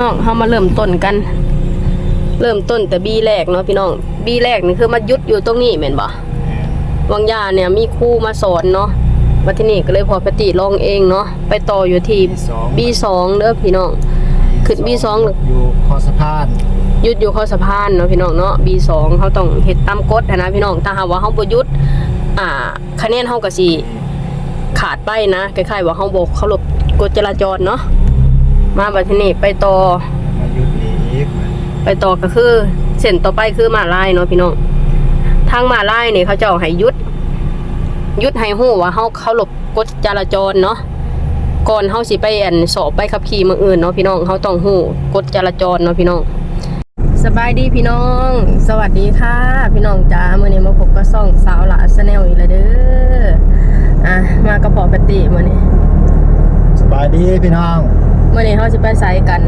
น้องเขามาเริ่มต้นกัน เริ่มต้นแต่บีแรกเนาะพี่น้อง บีแรกนี่คือมายุดอยู่ตรงนี้แม่นบ่วังยาเนี่ยมีครูมาสอนเนาะมาที่นี่ก็เลยพอปฏิลองเองเนาะไปต่ออยู่ที่บีสองเด้อพี่น้องขึ้น B2 อยู่คอสะพานยุดอยู่ข้อสะพานเนาะพี่น้องเนาะ B2 เขาต้องเฮ็ดตามกฎหั้นนะพี่น้องถ้าหากว่าเฮาบ่หยุดอ่าคะแนนเฮาก็สิขาดไปนะคล้ายๆว่าเฮาบ่เคารพกฎจราจรเนาะ มาบัดทีนี้ไปต่อ มาหยุดนีอีกไปต่อก็คือ เส้นต่อไปคือมาลายเนาะพี่น้องทางมาลายนี่ยเขาเจ้าให้ยุดยุดให้ฮู้ว่าเฮาเคารพกฎจราจรเนาะก่อนเฮาสิไปอันสอบไปขับขี่มืออื่นเนาะพี่น้องเฮาต้องฮู้กฎจราจรเนาะพี่น้องสบายดีพี่น้อง สวัสดีค่ะ พี่น้องจ้าเมื้อนี้มาพบกับซ่องสาวหลาสแนลอีกแล้วเด้ออะมากระเพาปฏิมื้อนี้สบายดีพี่น้อง มื้อนี้เฮาสิไปไสกัน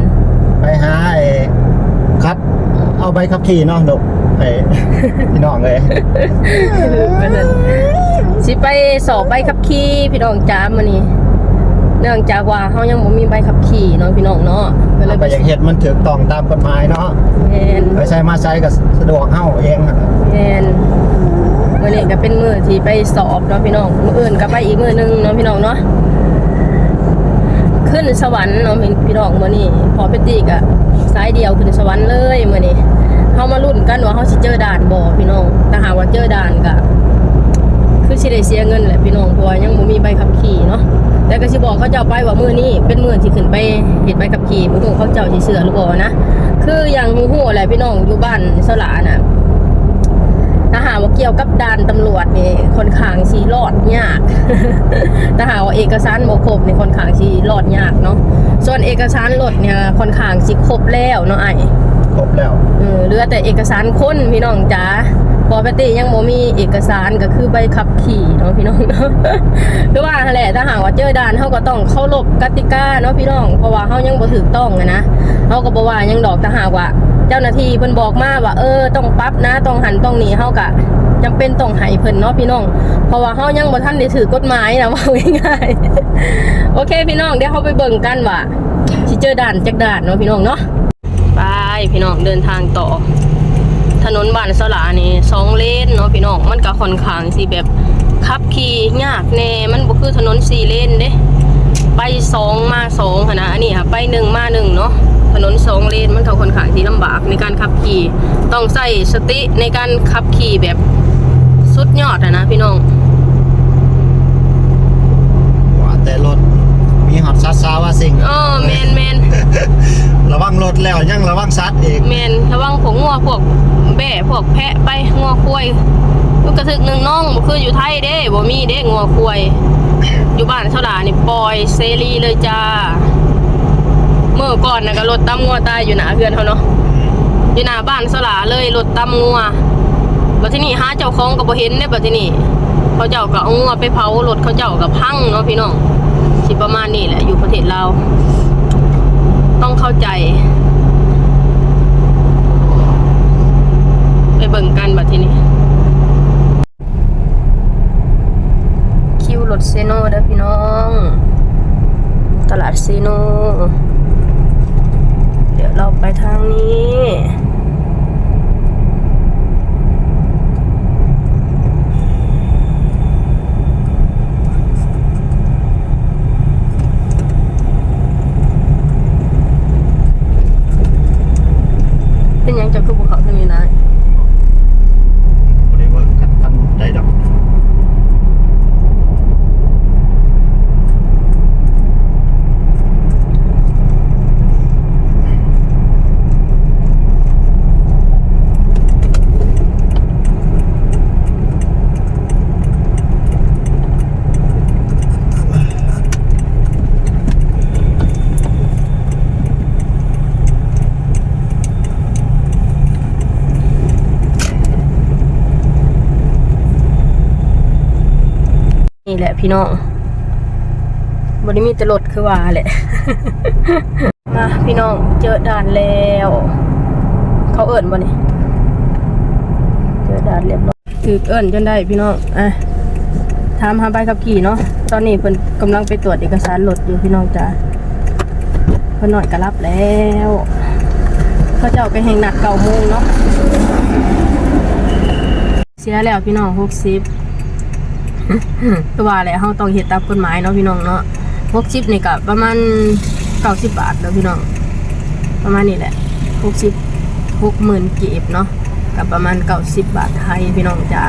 ไปหาไอ้คัดเอาใบขับขี่เนาะดกไอ้ พี่น้องเลยไปเถอะสิไปสอบใบขับขี่พี่น้องจ้ามื้อนี้เนื่องจากว่าเฮายังบ่มีใบขับขี่เนาะพี่น้องเนาะก็เลยไปอย่างเฮ็ดมันถูกต้องตามกฎหมายเนาะแม่นไปใช้มาใช้ก็สะดวกเฮาเองอะแม่นมื้อนี้ก็เป็นมื้อที่ไปสอบเนาะพี่น้องมื้ออื่นก็ไปอีกมื้อหนึงเนาะพี่น้องเนาะ ขึ้นสวรรค์เนาะพี่น้องมื้อนี้พอไปตีกะสายเดียวขึ้นสวรรค์เลยมื้อนี้เฮามาลุ้นกันว่าเฮาสิเจอด่านบ่พี่น้องถ้าหากว่าเจอด่านก็คือสิได้เสียเงินแหละพี่น้องเพราะว่ายังบ่มีใบขับขี่เนาะแต่ก็สิบอกเขาเจ้าไปว่ามื้อนี้เป็นมื้อที่ขึ้นไปเฮ็ดใบขับขี่บ่รู้เขาเจ้าสิเชื่อหรือบ่นะคืออย่างฮู้ๆแหละพี่น้องอยู่บ้านเสาหลาน่ะ ถ้าหากว่าเกี่ยวกับด่านตำรวจนี่ค่อนข้างสิรอดยากถ้าหากว่าเอกสารบ่ครบนี่ค่อนข้างสิรอดยากเนาะส่วนเอกสารรถเนี่ยค่อนข้างสิครบแล้วเนาะไอ้ครบแล้วเออเหลือแต่เอกสารคนพี่น้องจ๋าปกติยังบ่มีเอกสารก็คือใบขับขี่เนาะพี่น้องเนาะคือว่าหั่นแหละถ้าหากว่าเจอด่านเฮาก็ต้องเคารพกติกาเนาะพี่น้อง เพราะว่าเฮายังบ่ถูกต้องอะนะเฮาก็บ่ว่าหยังดอกถ้าหากว่า เจ้าหน้าที่เพิ่นบอกมาว่าเออต้องปรับนะต้องหันต้องหนีเฮาก็จำเป็นต้องให้เพิ่นเนาะพี่น้อง เพราะว่าเฮายังบ่ทันได้ถือกฎหมายนะว่าง่ายๆโอเคพี่น้องเดี๋ยวเฮาไปเบิ่งกันว่าสิเจอด่านจักด่านเนาะพี่น้องเนาะไปพี่น้องเดินทางต่อ ถนนบ้านสลานี่สองเลนเนาะพี่น้องมันก็ค่อนข้างสิแบบขับขี่ยากแน่มันบ่คือถนนสี่เลนเด้ไปสองมาสองหั้นนะอันนี้ค่ะไปหนึ่งมาหนึ่งเนาะ ถนนสองเลนมันก็ค่อนข้างที่ลำบากในการขับขี่ ต้องใส่สติในการขับขี่แบบสุดยอดอะนะพี่น้องว่าแต่รถมีฮอตซัดซาวาสิ่งอ๋อแมนแมนระวังรถแล้วยังระวังซัดอีกแมนระวังผงงัวพวกแบ่พวกแพะไปงัวควายลูกกระทึกหนึ่งน้องบ่คืออยู่ไทยเด้บ่มีเด้งัวควายอยู่บ้านเท่าดานี่ปล่อยเซรีเลยจ้าเมื่อก่อนน่ะก็รถตำงัวตายอยู่หน้าเพื่อนเขาเนาะอยู่หน้าบ้านสลาเลยรถตำงัวบัดที่นี่หาเจ้าของก็บ่เห็นเด้บัดที่นี่เขาเจ้าก็เอางัวไปเผารถเขาเจ้าก็พังเนาะพี่น้องสิประมาณนี้แหละอยู่ประเทศลาวต้องเข้าใจ ไปเบิ่งกันบัดทีนี้ คิวรถเซโนเด้อพี่น้อง ตลาดเซโน เดี๋ยวเราไปทางนี้ เป็นหยังจะคือภูเขาทางนี้นะ บ่ได้เวิร์กกันทันได้ดอก นี่แหละ พี่น้องบริมีแต่รถคือว่าแหละ มาพี่น้องเจอด่านแล้ว เขาเอิญบ่นี่เจอด่านเรียบร้อยถือเอิญจนได้พี่น้องอะถามหาใบขับขี่เนาะตอนนี้เพิ่นกำลังไปตรวจเอกสารรถอยู่พี่น้องจ้าพิ่นหน่อยก็รับแล้วเขาเจ้าก็แห่งหนักเก่าโมงเนาะเสียแล้วพี่น้องหกสิบ ก็ว่าแหละเฮาต้องเฮ็ดตามกฎหมายเนาะพี่น้องเนาะหกสิบนี่ก็ประมาณเก้าสิบบาทเนาะพี่น้อง ประมาณนี้แหละหกสิบหกหมื่นกีบเนาะกับประมาณเก้าสิบบาทไทยพี่น้องจ๋า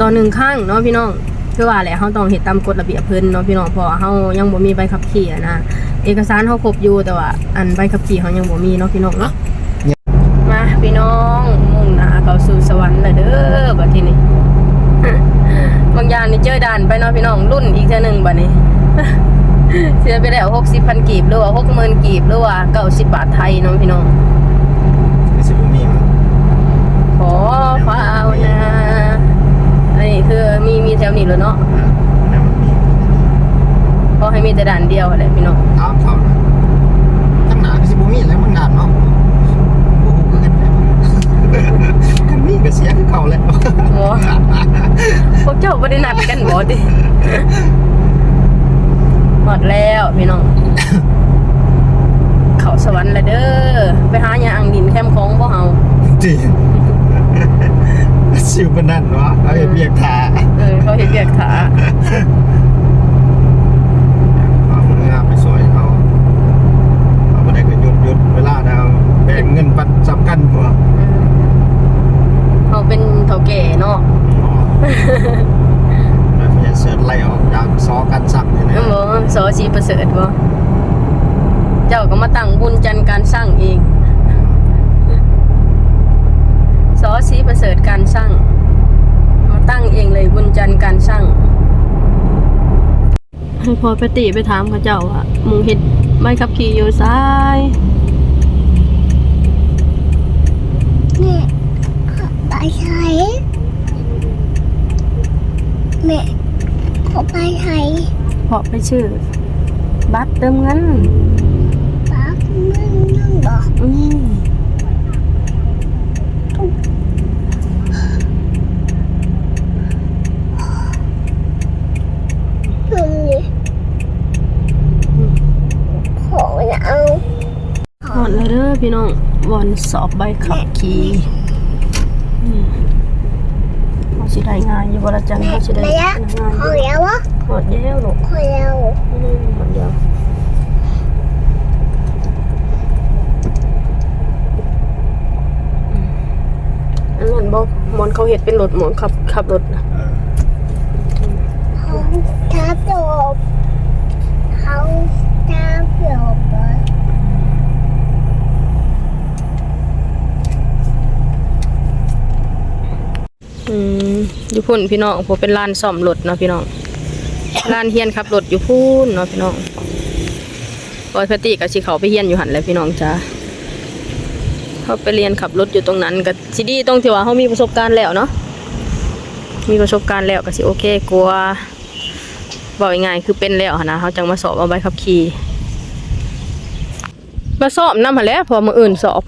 ต่อหนึ่งข้างเนาะพี่น้องคือว่าแหละเฮาต้องเฮ็ดตามกฎระเบียบเพิ่นเนาะพี่น้องเพราะเฮายังบ่มีใบขับขี่อะนะเอกสารเฮาครบอยู่แต่ว่าอันใบขับขี่เฮายังบ่มีเนาะพี่น้องเนาะมาพี่น้องมุ่งหน้าเข้าสู่สวรรค์แล้วเด้อบัดทีนี้ บางอย่างนี่เจอด่านไปเนาะพี่น้องรุ่นอีกเท่านึงบัดนี้ เสียไปแล้ว60,000กีบหรือว่า60,000กีบหรือว่า90บาทไทยเนาะพี่น้องคือสิบมีมั้งขอฟ้าวนาอันนี้คือมีมีแถวนี้เลยเนาะอ่าแล้วมันมีขอให้มีแต่ด่านเดียวแหละพี่น้องถามเขานะทั้งหนาคือสิบมีแล้วมันงานเนาะโอ้โหก็กันแล้ว กันมีก็เสียคือเก่าแล้วโอ้พวกเจ้าไม่ได้นัดกันบ่ดิหมดแล้วพี่น้อง เขาสวรรค์แล้วเด้อ ไปหาหยาอังดินแคมของบ่เฮา จริงชิวปานนั่นวะเอาเห็นเบียกขา เออเขาเห็นเบียกขา เอาเงินไปซอยเขาเอาไปได้ก็หยุดหยุดเวลาดาวแบ่งเงินปันสำคัญกว่า อืมเขาเป็นเฒ่าแก่เนาะ แล้วพยาเสิร์ชไล่ออกจากซอกันสั่งเลยนะ เออบ่สอสีประเสริฐบ่เจ้าก็มาตั้งบุญจันทร์การสร้างเอง สอสีประเสริฐการสร้าง มาตั้งเองเลยบุญจันทร์การสร้าง ให้พอไปติไปถามเขาเจ้าว่ามึงเฮ็ดใบขับขี่อยู่ซ้ายแม่ขอไปใช้แม่ขอไปใช้เพราะไปชื่อ บัตรเติมเงินปักนึ่งนึ่งบอกอืม นึ่งนี่ขอเอา หอ ดเลยเด้อพี่น้องวันสอบใบขับขี่อืมเขาสิได้งานอยู่บรจันทร์เขาสิได้ระยะงานขออยู่แล้ววะหอดแล้วลูกขอแล้วอืมหอดเดียวอันนั้นบอกมอนเขาเห็ดเป็นรถหมอนขับขับรถนะเขาท้าจบเขาท้าจบเลย อืมอยู่พุ่นพี่น้องผมเป็นร้านซ่อมรถเนาะพี่น้องร้านเฮียนขับรถอยู่พุ่นเนาะพี่น้องปอยพติกับสิเขาไปเฮียนอยู่หันแล้วพี่น้องจ้าเขาไปเรียนขับรถอยู่ตรงนั้นก็สิดีตรงที่ว่าเขามีประสบการณ์แล้วเนาะมีประสบการณ์แล้วก็สิโอเคกลัวบอกง่ายคือเป็นแล้วนะเขาจังมาสอบเอาใบขับขี่มาสอบน้ำหันแล้วพอมืออื่นสอบ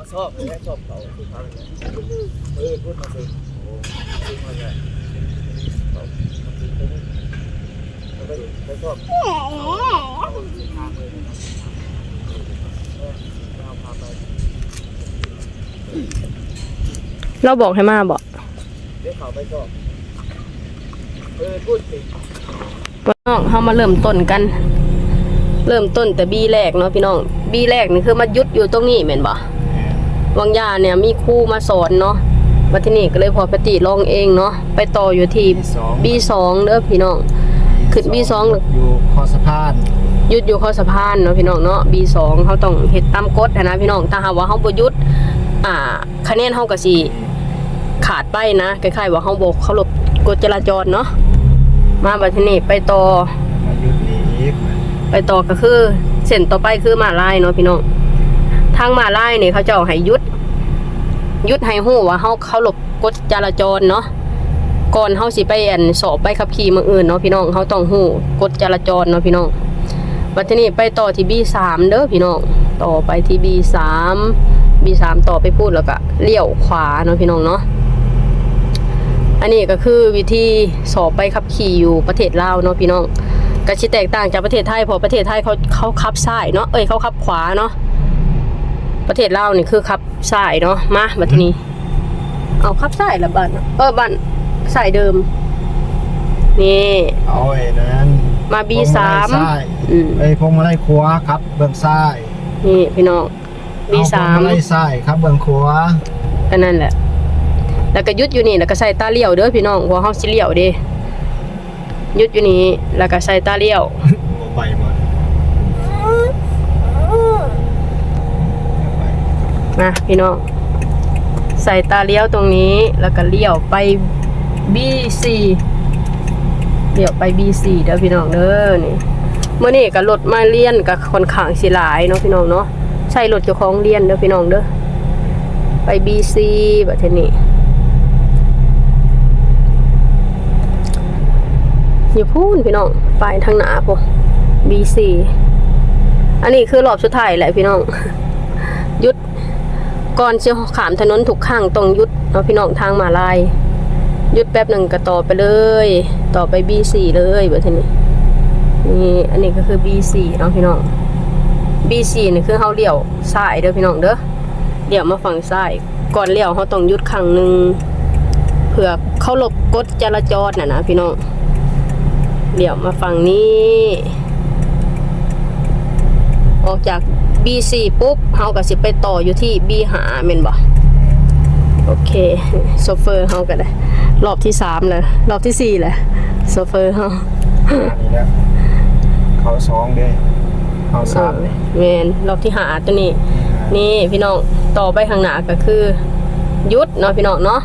เลยชอบเขาคือเขาเออพูดมาสิโอ้ซื้อมาเลยเขาชอบเราบอกให้มาบอกเดี๋ยวเขาไม่ชอบเออพูดสิพี่น้องเฮามาเริ่มต้นกัน เริ่มต้นแต่บีแรกเนาะพี่น้อง บีแรกนี่คือมายุดอยู่ตรงนี้แม่นบ่วังยาเนี่ยมีครูมาสอนเนาะ มาที่นี่ก็เลยพอปฏิลองเองเนาะไปต่ออยู่ที่ B2 เด้อพี่น้องขึ้น B2 อยู่คอสะพานยุดอยู่ข้อสะพานเนาะพี่น้องเนาะ B2 เขาต้องเฮ็ดตามกฎอะนะพี่น้องถ้าหากว่าเฮาบ่หยุดอ่าคะแนนเฮาก็สิขาดไปนะคล้ายๆว่าเฮาบ่เคารพกฎจราจรเนาะมาบัดทีนี้ไปต่อมาหยุดหนีไปต่อก็คือเส้นต่อไปคือมาลายเนาะพี่น้องทางมาลายเนี่ยเขาเจ้าให้หยุดห ยุดให้ฮู้ว่าเฮาเคารพกฎจราจรเนาะก่อนเฮาสิไปอันสอบไปขับขี่มืออื่นเนาะพี่น้องเฮาต้องฮู้กฎจราจรเนาะพี่น้องบัดทีนี้ไปต่อที่ B3 เด้อพี่น้องต่อไปที่ B3 B3 ต่อไปพูดแล้วก็เลี้ยวขวาเนาะพี่น้องเนาะอันนี้ก็คือวิธีสอบไปขับขี่อยู่ประเทศลาวเนาะพี่น้องก็สิแตกต่างจากประเทศไทยเพราะประเทศไทยเขาเขาขับซ้ายเนาะเอ้ยเขาขับขวาเนาะ ประเทศลาวนี่คือขับซ้ายเนาะมาบัดทีนี้ เอาขับซ้ายละบ้านเออบ้านสายเดิม นี่เอาไอ้นั้นมา B3 พวงมาลัยซ้ายอืมไอ้พวงมาลัยขวาครับ เบื้องซ้ายนี่พี่น้อง B3 เอาพวงมาลัยซ้ายครับ เบื้องขวาก็นั่นแหละ แล้วก็หยุดอยู่นี่แล้วก็ใส่ตาเลี้ยวเด้อพี่น้องเพราะเฮาสิเลี้ยวเด้หยุดอยู่นี่แล้วก็ใส่ตาเลี้ยวบ่ไปบ่ไป นะพี่น้องใส่ตาเลี้ยวตรงนี้แล้วก็เลี้ยวไป B4 เลี้ยวไป B4 เด้อพี่น้องเด้อนี่เมื่อนี้ก็รถมาเรียนก็ค่อนข้างสิหลายเนาะพี่น้องเนาะใช่รถเจ้าของเรียนเด้อพี่น้องเด้อไป B4 แบบนี้อยู่พูนพี่น้องไปทางหนาพวก B4 อันนี้คือรอบสุดท้ายแหละพี่น้อง ก่อนจะขามถนนถูกข้างต้องยุดเนาะพี่น้องทางมาลายยุดแป๊บหนึ่งก็ต่อไปเลย ต่อไป B4 เลยแบบนี้นี่อันนี้ก็คือ B4 เนาะพี่น้อง B4 นี่คือเฮาเลี้ยวซ้ายเด้อพี่น้องเด้อเลี้ยวมาฝั่งซ้ายก่อนเลี้ยวเฮาต้องยุดครั้งหนึ่งเพื่อเขาหลบกฎจราจรน่ะนะพี่น้องเลี้ยวมาฝั่งนี้ ออกจาก B4 ปุ๊บเฮาก็สิไปต่ออยู่ที่ B5 แม่นบ่โอเคโซเฟอร์เฮาก็ได้ รอบที่3แล้วรอบที่4แล้วโซเฟอร์เฮาอันนี้แล้วเขาสองเด้เขาสามแม่นรอบที่ห้าตัวนี้ นี่พี่น้องต่อไปข้างหน้าก็คือหยุดเนาะพี่น้องเนาะ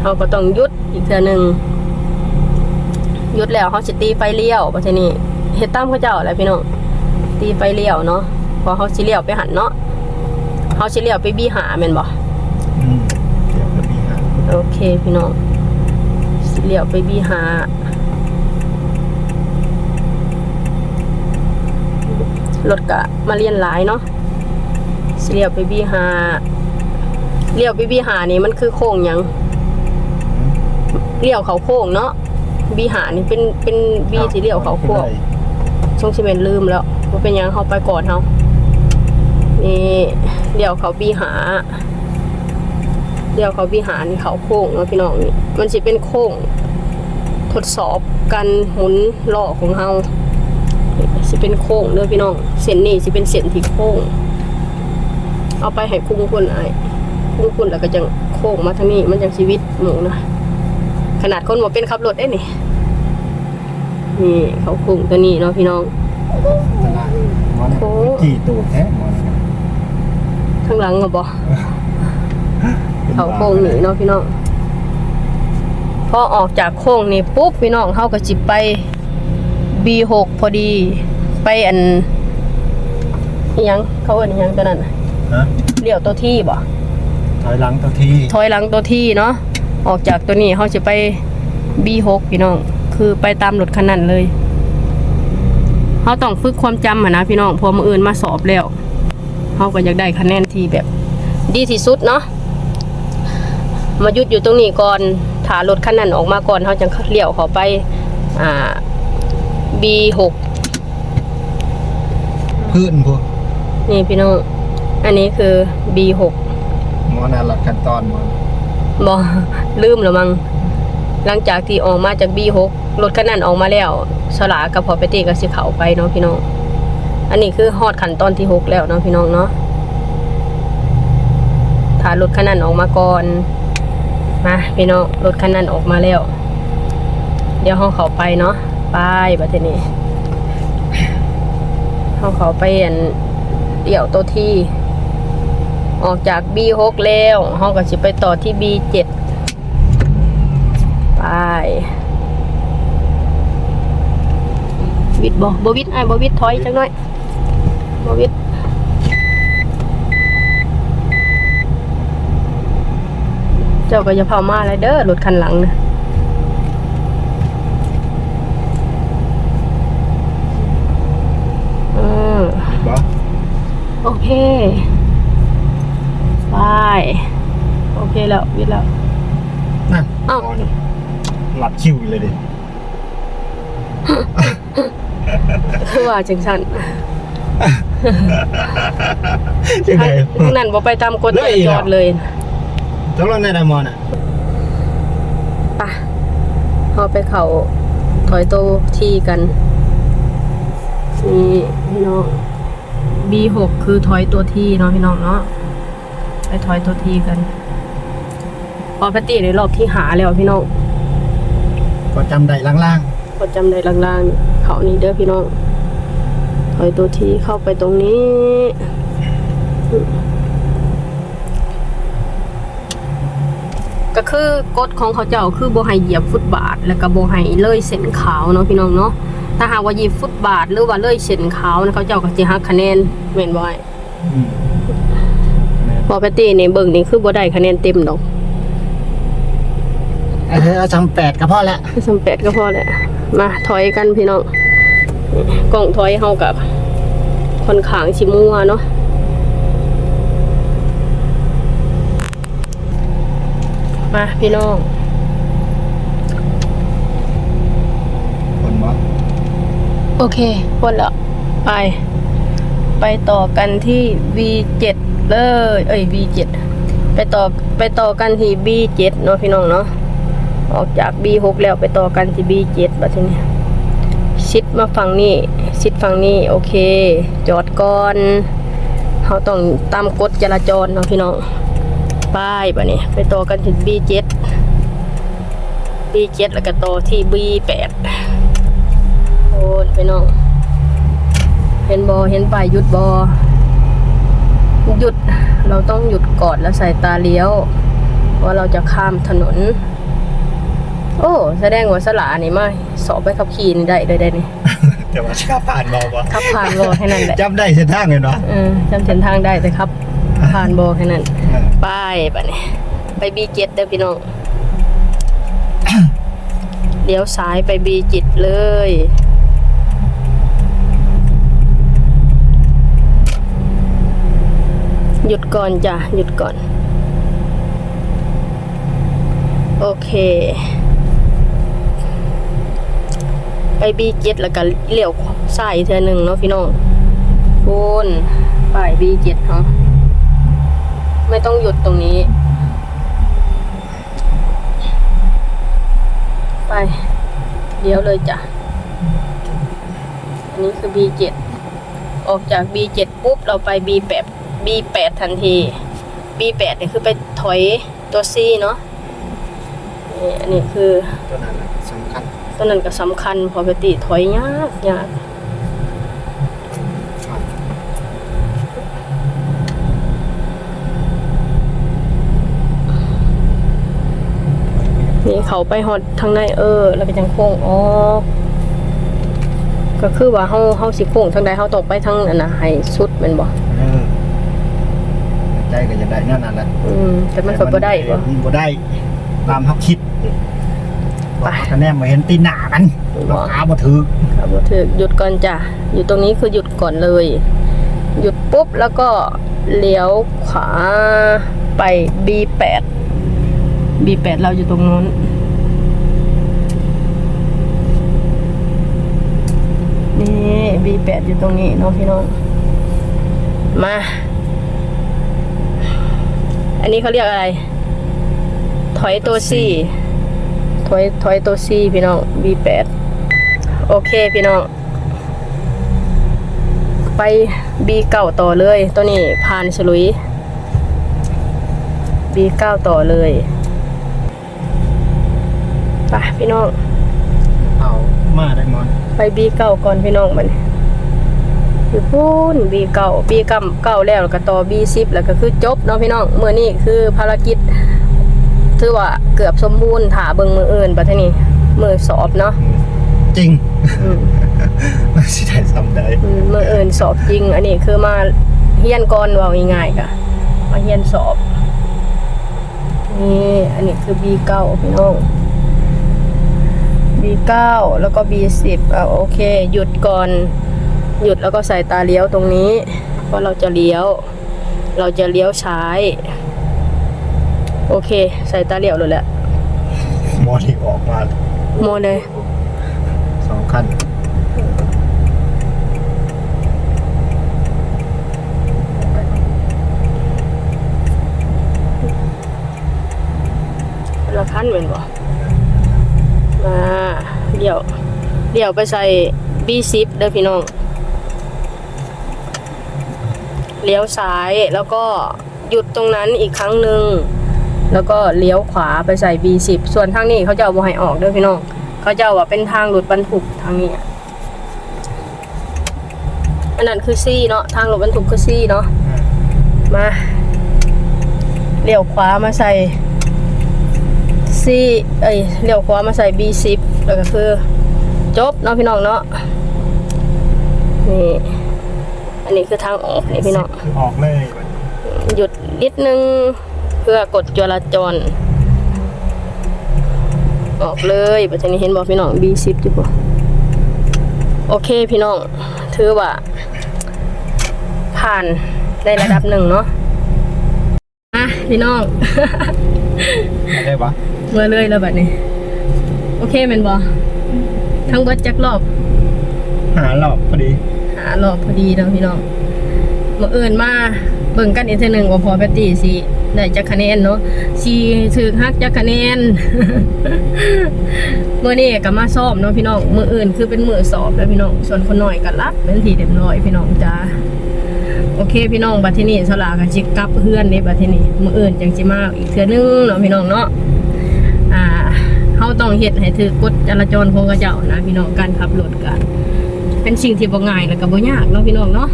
เฮาก็ต้องหยุดอีกเทื่อหนึงหยุดแล้วเฮาสิตีไฟเลี้ยวบัดนี้เฮ็ดตามเขาเจ้าแหละพี่น้องตีไฟเลี้ยวเนาะ พอเฮาสิเลี้ยวไปหันเนาะเฮาสิเลี้ยวไปบีหาแม่นบ่อืมเดี๋ยวจะมีหาโอเคพี่น้องสิเลี้ยวไปบีหารถกะมาเรียนหลายเนาะสิเลี้ยวไปบีหาเลี้ยวไปบีหานี่มันคือโค้งหยังเลี้ยวเขาโค้งเนาะบีหานี่เป็นเป็นบีที่เลี้ยวเขาโค้ง ช่วงชิเมนลืมแล้วว่าเป็นหยังเขาไปก่อนเฮา นี่เลี้ยวเขาบีหา เดี๋ยวเขาวิหารเขาโค้งเนาะพี่น้องนี่มันสิเป็นโค้ง ทดสอบการหมุนล้อของเฮานี่สิเป็นโค้งเด้อพี่น้องเส้นนี้สิเป็นเส้นที่โค้ง เอาไปให้คุ้มคุณไอ้คุ้มคุณแล้วก็จังโค้งมาทางนี้มันจังชีวิตหมูนะขนาดคนบ่เป็นขับรถได้นี่นี่เขาโค้งตัวนี้เนาะพี่น้องตลาดมันโอ้กี่ตูดแท้มัน ข้างหลังก็บ่เขาโค้งนี่เนาะพี่น้องพอออกจากโค้งนี่ปุ๊บพี่น้องเขาก็จิบไป B6 พอดีไปอันอิหยังเขาเอิ้นอิหยังตัวนั้นน่ะฮะเลี้ยวตัวที่บ่ถอยหลังตัวทีถอยหลังตัวที่เนาะออกจากตัวนี้เขาจะไป B6 พี่น้อง คือไปตามรถคันนั้นเลยเขาต้องฝึกความจำอะนะพี่น้องพอมืออื่นมาสอบแล้ว เขาก็อยากได้คะแนนที่แบบ ดีที่สุดเนาะมาหยุดอยู่ตรงนี้ก่อนถารถคันนั้นออกมาก่อนเขาจะเลี้ยวเขาไปอ่า B6 พื้นพวกนี่พี่น้องอันนี้คือ B6 หมอนาลัดขั้นตอนหมอนบอลืมแล้วมั้งหลังจากที่ออกมาจาก B6 รถคันนั้นออกมาแล้วสลากับพอไปตีกับสิเขาไปเนาะพี่น้อง อันนี้คือฮอดขั้นตอนที่6แล้วเนาะพี่น้องเนาะถ้ารถคันนั้นออกมาก่อน มาพี่น้องรถคันนั้นออกมาแล้ว เดี๋ยวห้องเขาไปเนาะไปบัดทีนี้ห้องเขาไปอันเดี่ยวตัวที่ ออกจาก B6 แล้วห้องก็สิไปต่อที่ B7 ไปวิดบ่บ่วิดไอ้บวิดถอยจังหน่อย บ่วิดเจ้าก็จะเผามาเลยเด้อรถคันหลังนะอืมบ่โอเคไปโอเคแล้ววิดแล้วนั่นอ้าวหมอนี่หลัดคิวเลยดิคือว่าจังซั่น จังได๋ทางนั้นบ่ไปตามกฎจเลยราอีกจแล้วรเลยต้องรถในดามอนอะปะเราไปเขาถอยโตที่กันนี่พี่น้อง B6 คือถอยตัวที่เนาะพี่น้องเนาะไปถอยตัวที่กันพอปฏิในรอบที่หาแล้วพี่น้องก็จำได้ล่างพอจำได้ล่างๆนี่เขานี้เด้อพี่น้องถ อยตัวที่เข้าไปตรงนี้ ก็คือกฎของเขาเจ้าคือบ่ให้เหยียบฟุตบาท แล้วก็บ่ให้เลยเส้นขาวเนาะพี่น้องเนาะถ้าหากว่าเหยียบฟุตบาท หรือว่าเลยเส้นขาวนะเขาเจ้าก็สิหักคะแนนแม่นบ่ไอ้ๆอืมพอปฏินี่เบิ่งนี่คือบ่ได้คะแนนเต็มดอกไอ้เธอเอาจำแปดก็พอแล้วสมเป็ดก็พอแหละมาถอยกันพี่น้อง กล่องถอยเฮากับค่อนข้างชิมัวเนาะมาพี่น้องคนบ่โอเคพ้นแล้วไป ไปต่อกันที่ V7 เลย เอ้ย V7 ไปต่อไปต่อกันที่ B7 เนาะพี่น้องเนาะออกจาก B6 แล้วไปต่อกันที่ B7 บัดทีนี้ ชิดมาฝั่งนี้ชิดฝั่งนี้โอเค จอดก่อนเขาต้องตามกฎจราจรเนาะพี่น้องป้ายบัดนี้ไปต่อกันที่ B7 B7 แล้วก็ต่อที่ B8 โอ้ยพี่น้องเห็นบอเห็นป้ายหยุดบอหยุดเราต้องหยุดก่อนแล้วใส่ตาเลี้ยว ว่าเราจะข้ามถนน โอ้แสดงว่าสลานี่มาสอบไปขับขี่นี่ได้เลยได้นี่ แต่ว่าชาผ่านบอกว่าขับผ่านบอแค่นั้นแหละจำได้เส้นทางเลยเนาะเออจำเส้นทางได้แต่ครับ ผ่านบอแค่นั้นไป้ายปะนี่ไปบีเจ็ดเด้อพี่น้องเลี้ยวซ้ายไปบีจิตเลย หยุดก่อนจ้ะ หยุดก่อน โอเค ไปบีเจ็ดแล้วก็เลี้ยวซ้ายอีกเทื่อหนึ่งเนาะพี่น้องบนป้ายบีเจ็ดเนาะไม่ต้องหยุดตรงนี้ ไปเดี๋ยวเลยจ้ะ อันนี้คือ B7 ออกจาก B7 ปุ๊บ เราไป B8 B8 ทันที B8 เนี่ยคือไปถอยตัว C เนาะนี่อันนี้คือตัวนั้นน่ะสำคัญ ตัวนั้นก็สำคัญเพอปกติถอยยากยากนี่เขาไปฮอดทางในเออ แล้วก็จังโค้งออกก็คือว่าเฮาเฮาสิโค้งทางใดเฮาต้องไปทางนั้นน่ะให้สุดแม่นบ่เออใจก็จะได้แนั่นนั่นแหละอืมแต่มันก็บ่ได้บ่มันบ่ได้ ตามเขาคิดไป คะแนนมาเห็นตีหน้ากันราคาบ่ถือครับบ่ถึกหยุดก่อนจ้ะอยู่ตรงนี้คือหยุดก่อนเลย หยุดปุ๊บแล้วก็เลี้ยวขวาไป B8 B8 เราอยู่ตรงนู้น นี่ B8 อยู่ตรงนี้เน้องพี่น้องมา อันนี้เขาเรียกอะไร ถอยตัวซี่ถ อยถอยตัวซี่พี่น้อง B8 โอเคพี่น้อง ไป B9 ต่อเลย ตัวนี้ผ่านฉลุย B9 ต่อเลยไปพี่น้อง เอามาได้มอน ไป B9 ก่อนพี่น้องมันอยู่พูน B9 B9 เก้าแล้วแล้วก็ต่อ B10 แล้วก็คือจบเนาะพี่น้องเมื่อนี้คือภารกิจ ถือว่าเกือบสมบูรณ์ถาเบิงมืออื่นประเทศนี้มือสอบเนาะจริงอืมมันสิได้ซ้ำได้อืมมืออื่นสอบจริง อันนี้คือมาเฮียนก่อนเว่าง่ายๆกะมาเฮียนสอบนี่อันนี้คือ B9 พี่น้อง B9 แล้วก็ B10 อะโอเค หยุดก่อน หยุดแล้วก็ใส่ตาเลี้ยวตรงนี้เพราะเราจะเลี้ยว เราจะเลี้ยวซ้าย โอเค ใส่ตาเลี้ยวเลยแหละมอนี่ออกมาโมเลยสองคันละคันเป็นบ่มาเดี๋ยว เดี๋ยวไปใส่ B10 เด้อพี่น้องเลี้ยวซ้ายแล้วก็หยุดตรงนั้นอีกครั้งหนึ่ง แล้วก็เลี้ยวขวาไปใส่ B10 ส่วนทางนี้เขาจะเอาบ่ให้ออกเด้อพี่น้อง เขาจะเอาว่าเป็นทางหลุดบรรทุกทางนี้อะอันนั้นคือซี่เนาะทางหลุดบรรทุกคือซี่เนาะมาเลี้ยวขวามาใส่ซี่เอ้ยเลี้ยวขวามาใส่ B10 แล้วก็คือ จบเนาะพี่น้องเนาะนี่อันนี้คือทางออกนี่พี่น้องคือออกเลยหยุดนิดนึง เพื่อกดจราจร ออกเลยปัจจุบันเห็นบอกพี่น้อง B10 อยู่ป่ะโอเคพี่น้อง ถือว่า ผ่านได้ระดับหนึ่งเนาะอะพี่น้อง ได้ปะเมื่อเลยแล้วแบบนี้ โอเคเป็นบอทั้งเบิดจักรอบ หาหลอกพอดี หารอบพอดีเนาะพี่น้องมื่ออื่นมา เบิ่งกันอีกทีหนึ่งว่าพอแปตตี้สิได้จักคะแนนเนาะสิถือฮักจักคะแนนเมื่อนี้ก็มาสอบเนาะพี่น้องมืออื่นคือเป็นมือสอบแล้วพี่น้องส่วนคนหน่อยก็รับเป็นทีเรียบร้อยพี่น้องจ้าโอเคพี่น้องบัดที่นี่สลากันจิกลับเพื่อนนี่บัดที่นี่มืออื่นจังสิมาอีกเทื่อนึงเนาะพี่น้องเนาะอ่าเฮาต้องเฮ็ดให้ถือกฎจราจรของกระเจ้านะพี่น้องการขับรถกันเป็นสิ่งที่บ่ง่ายแล้วก็บ่ยากเนาะพี่น้องเนาะ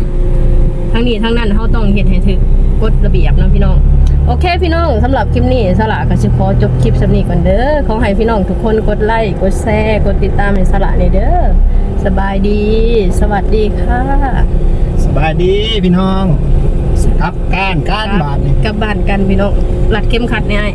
ทั้งนี้ทั้งนั้นเฮาต้องเฮ็ดให้ถึกกฎระเบียบเนาะพี่น้อง โอเคพี่น้องสำหรับคลิปนี้สละก็สิขอจบคลิปสำนี้ก่อนเด้อขอให้พี่น้องทุกคนกดไลค์กดแชร์กดติดตามในสละนี่เด้อสบายดี สวัสดีค่ะสบายดีพี่น้องครับก้านก้านบาทนี่กลับบ้านกันพี่น้องรัดเข้มขัดเนี่ยไอ้